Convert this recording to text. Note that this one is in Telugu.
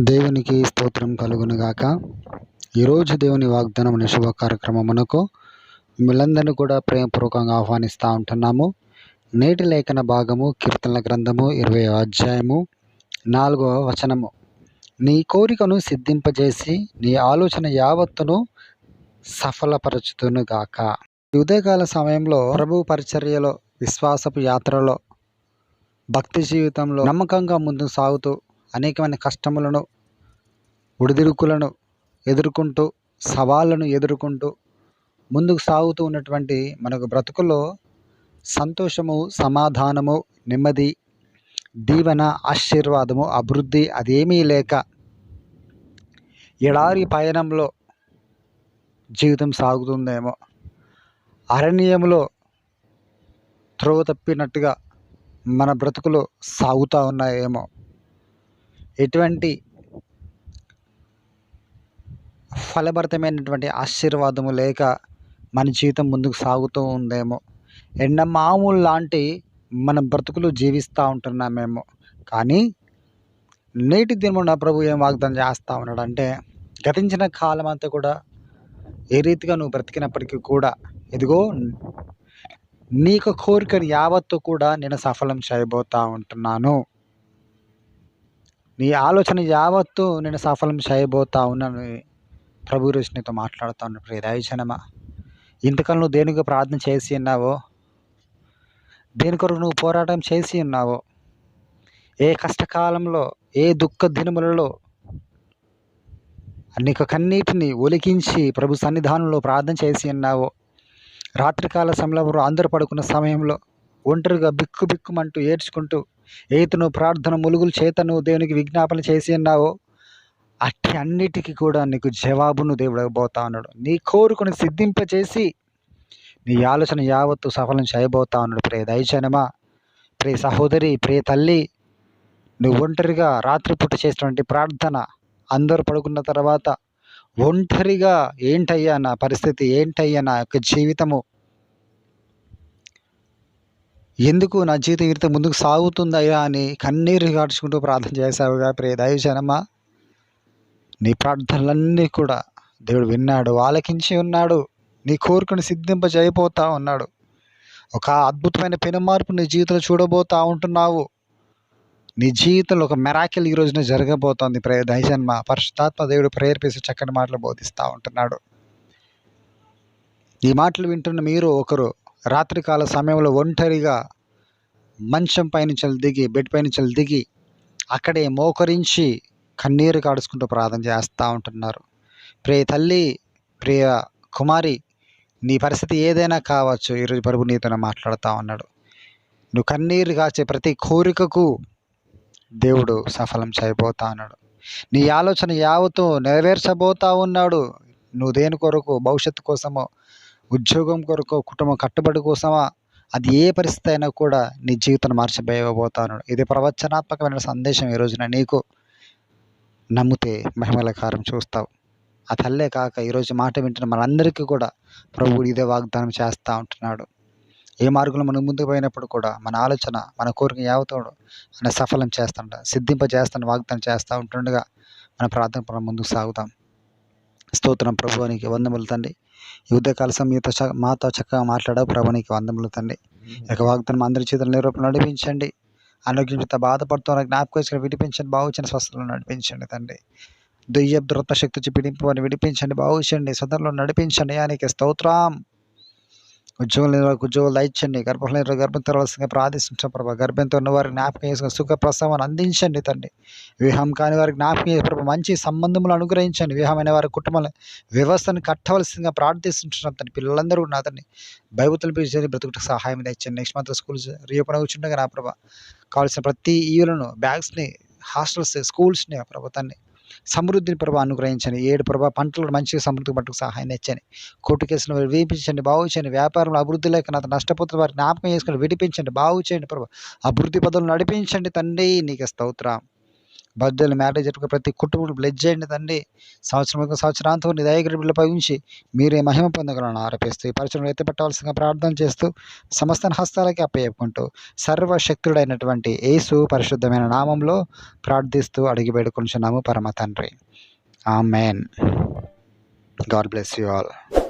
దేవునికి స్తోత్రం కలుగునుగాక ఈరోజు దేవుని వాగ్దానం అనే శుభ కార్యక్రమమునకు మిమ్మల్ందరినీ కూడా ప్రేమపూర్వకంగా ఆహ్వానిస్తూ ఉంటున్నాము. నేటి లేఖన భాగము కీర్తనల గ్రంథము ఇరవై అధ్యాయము నాలుగవ వచనము. నీ కోరికను సిద్ధింపజేసి నీ ఆలోచన యావత్తును సఫలపరచుతునుగాక ఉదయకాల సమయంలో ప్రభు పరిచర్యలో విశ్వాసపు యాత్రలో భక్తి జీవితంలో నమ్మకంగా ముందు సాగుతూ అనేకమైన కష్టములను ఒడిదుడుకులను ఎదుర్కొంటూ సవాళ్ళను ఎదుర్కొంటూ ముందుకు సాగుతూ ఉన్నటువంటి మనకు బ్రతుకులో సంతోషము సమాధానము నెమ్మది దీవెన ఆశీర్వాదము అభివృద్ధి అదేమీ లేక ఎడారి పయనంలో జీవితం సాగుతుందేమో. అరణ్యంలో త్రోవ తప్పినట్టుగా మన బ్రతుకులు సాగుతూ ఉన్నాయేమో. ఎటువంటి ఫలభరితమైనటువంటి ఆశీర్వాదము లేక మన జీవితం ముందుకు సాగుతూ ఉందేమో. ఎండమామూలు లాంటి మన బ్రతుకులు జీవిస్తూ ఉంటున్నామేమో కానీ నేటి దినమున ప్రభు ఏం వాగ్దానం చేస్తూ ఉన్నాడంటే గతించిన కాలం అంతా కూడా ఏ రీతిగా నువ్వు బ్రతికినప్పటికీ కూడా ఇదిగో నీకు కోరికను యావత్తు కూడా నేను సఫలం చేయబోతూ ఉంటున్నాను. నీ ఆలోచన యావత్తు నేను సఫలం చేయబోతా ఉన్నాను. ప్రభు రోజు నీతో మాట్లాడుతూ ఉన్నాడు. ప్రియ దయచనమా ఇంతకాలం నువ్వు దేనికి ప్రార్థన చేసి ఉన్నావో దేని కొరకు నువ్వు పోరాటం చేసి ఉన్నావో ఏ కష్టకాలంలో ఏ దుఃఖ దినములలో అనేక కన్నీటిని ఒలికించి ప్రభు సన్నిధానంలో ప్రార్థన చేసి ఉన్నావో రాత్రికాల సమయంలో అందరూ పడుకున్న సమయంలో ఒంటరిగా బిక్కు బిక్కుమంటూ ఏడ్చుకుంటూ ఏతును ప్రార్థన ములుగులు చేతను దేవునికి విజ్ఞాపన చేసి ఉన్నావో. అట్టి అన్నిటికీ కూడా నీకు జవాబును దేవుడు ఇవ్వబోతా ఉన్నాడు. నీ కోరుకుని సిద్ధింపచేసి నీ ఆలోచన యావత్తు సఫలం చేయబోతా ఉన్నాడు. ప్రే దయచనమా ప్రే సహోదరి ప్రే తల్లి నువ్వు ఒంటరిగా రాత్రిపూట చేసినటువంటి ప్రార్థన అందరూ పడుకున్న తర్వాత ఒంటరిగా ఏంటయ్యా నా పరిస్థితి ఏంటయ్యా నా యొక్క జీవితము? ఎందుకు నా జీవిత జీవితం ముందుకు సాగుతుందయ్యా అని కన్నీరు కాడుచుకుంటూ ప్రార్థన చేశావుగా ప్రియ దైవజనమా? నీ ప్రార్థనలన్నీ కూడా దేవుడు విన్నాడు ఆలకించి ఉన్నాడు నీ కోరికను సిద్ధింప చేయబోతా ఉన్నాడు. ఒక అద్భుతమైన పెనుమార్పు నీ జీవితంలో చూడబోతా ఉంటున్నావు. నీ జీవితంలో ఒక మెరాకిల్ ఈ రోజున జరగబోతోంది ప్రే దయజన్మ పరిశుద్ధాత్మ దేవుడు ప్రేరేపిస్తూ చక్కని మాటలు బోధిస్తూ ఉంటున్నాడు. ఈ మాటలు వింటున్న మీరు ఒకరు రాత్రికాల సమయంలో ఒంటరిగా మంచం పైనుంచి దిగి బెడ్ పైనుంచి దిగి అక్కడే మోకరించి కన్నీరు కాడుచుకుంటూ ప్రార్థన చేస్తూ ఉంటున్నారు. ప్రియ తల్లి ప్రియ కుమారి నీ పరిస్థితి ఏదైనా కావచ్చు. ఈరోజు ప్రభు నీతో మాట్లాడుతూ ఉన్నాడు. నువ్వు కన్నీరు కాచే ప్రతి కోరికకు దేవుడు సఫలం చేయబోతా ఉన్నాడు. నీ ఆలోచన యావత్తు నెరవేర్చబోతా ఉన్నాడు. నువ్వు దేని కొరకు భవిష్యత్తు కోసమో ఉద్యోగం కొరకు కుటుంబం కట్టుబడి కోసమా? అది ఏ పరిస్థితి అయినా కూడా నీ జీవితాన్ని మార్చిపోయబోతాను. ఇది ప్రవచనాత్మకమైన సందేశం ఈ రోజున నీకు. నమ్మితే మహిమలకారం చూస్తావు. ఆ తల్లే కాక ఈరోజు మాట వింటున్న మనందరికీ కూడా ప్రభువుడు ఇదే వాగ్దానం చేస్తూ ఉంటున్నాడు. ఏ మార్గంలో మనం ముందుకు పోయినప్పుడు కూడా మన ఆలోచన మన కోరిక యావతోడు అనే సఫలం చేస్తుంట సిద్ధింప చేస్తాను వాగ్దానం చేస్తూ ఉంటుండగా మన ప్రార్థన ముందుకు సాగుతాం స్తోత్రం ప్రభువానికి వందములు తండ్రి. ఈ ఉదయకాల సమయంతో మాతో చక్కగా మాట్లాడావు ప్రభునికి వందములు తండ్రి. ఇక వాగ్దానం అందరి చేతులు నిరూపణ నడిపించండి. ఆరోగ్యంతో బాధపడుతున్న జ్ఞాపకం విడిపించండి. బాగుచిన స్వస్థలను నడిపించండి తండ్రి. దెయ్య దురత శక్తి విడింపని విడిపించండి. బాగుచండి. సదరులో నడిపించండి. ఆయనకి స్తోత్రం. ఉద్యోగం లేని వారికి ఉద్యోగాలు దయచండి గర్భం లేని గర్భం తెరవలసిందిగా ప్రార్థించాం ప్రభా. గర్భంతో ఉన్న వారికి జ్ఞాపకం చేసుకుని సుఖ ప్రసవాన్ని అందించండి తండ్రి. వివాహం కాని వారికి జ్ఞాపకం చేసి ప్రభు మంచి సంబంధములు అనుగ్రహించండి. వివాహమైన వారి కుటుంబాల వ్యవస్థను కట్టవలసిందిగా ప్రార్థిస్తుంటున్నాం తండ్రి. పిల్లలందరూ ఉన్న అతన్ని బైబుతులు పిలిచి బ్రతుకుటకు సహాయం తెచ్చండి నెక్స్ట్ మంత్ స్కూల్స్ రీఓపెన్ అవుతుండగా నా ప్రభా కావాల్సిన ప్రతి ఈవులను బ్యాగ్స్ని హాస్టల్స్ స్కూల్స్ని ప్రభుత్వాన్ని సమృద్ధిని ప్రభా అనుగ్రహించండి. ఏడు ప్రభా పంటలు మంచిగా సమృద్ధి పట్టుకు సహాయం ఇచ్చని కోర్టు కేసులు వేయించండి బాగు చేయండి వ్యాపారంలో అభివృద్ధి లేక నా నష్టపోతున్న వారి జ్ఞాపకం చేసుకుని విడిపించండి బాగు చేయండి ప్రభా. అభివృద్ధి పదవులు నడిపించండి తండ్రి నీకు స్తోత్రం. బర్త్డేలు మ్యారేజ్ జరుపుకునే ప్రతి కుటుంబం బ్లెజ్ చేయండి తండ్రి. సంవత్సరం సంవత్సరాంతం నీ దయగిరి బిడ్డలపై మీరే మహిమ పొందగలను ఆరోపిస్తూ ఈ పరిచయం ఎత్తిపెట్టవలసిందిగా ప్రార్థన చేస్తూ సమస్త హస్తాలకి అప్పయ్యకుంటూ సర్వశక్తుడైనటువంటి యేసు పరిశుద్ధమైన నామంలో ప్రార్థిస్తూ అడిగి వేడుకొంచున్నాము పరమ తండ్రి. Amen. God bless you all.